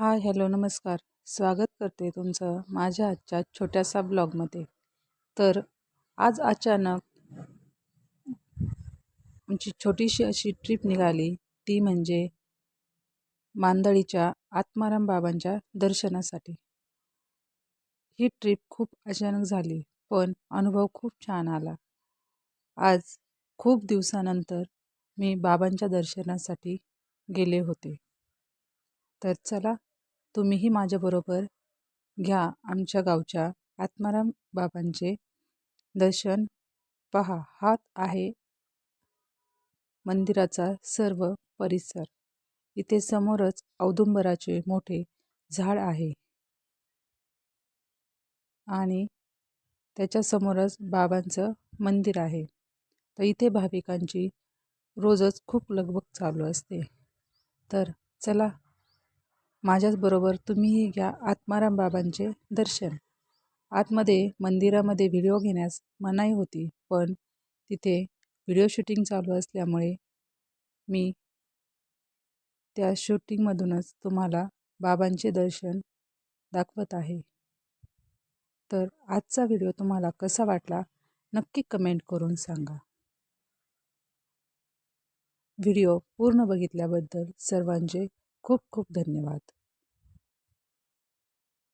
Hi hello नमस्कार. स्वागत करते तुमचं माझ्या आजच्या छोट्यासा ब्लॉगमध्ये. तर आज अचानक आमची छोटीशी अशी ट्रिप निघाली. ती म्हणजे मांदळीच्या आत्माराम बाबांच्या दर्शनासाठी. ही ट्रिप खूप अचानक झाली पण अनुभव खूप छान आला. आज खूप दिवसानंतर मी बाबांच्या दर्शनासाठी गेले होते. तर चला तुम्हीही माझ्याबरोबर घ्या आमच्या गावच्या आत्माराम बाबांचे दर्शन. पहा हात आहे मंदिराचा सर्व परिसर. इथे समोरच औदुंबराचे मोठे झाड आहे. आणि त्याच्यासमोरच बाबांचं मंदिर आहे. तर इथे भाविकांची रोजच खूप लगबग चालू असते. तर चला माझ्याचबरोबर तुम्हीही घ्या आत्माराम बाबांचे दर्शन. आतमध्ये मंदिरामध्ये व्हिडिओ घेण्यास मनाई होती पण तिथे व्हिडिओ शूटिंग चालू असल्यामुळे मी त्या शूटिंगमधूनच तुम्हाला बाबांचे दर्शन दाखवत आहे. तर आजचा व्हिडिओ तुम्हाला कसा वाटला नक्की कमेंट करून सांगा. व्हिडिओ पूर्ण बघितल्याबद्दल सर्वांचे खूप खूप धन्यवाद.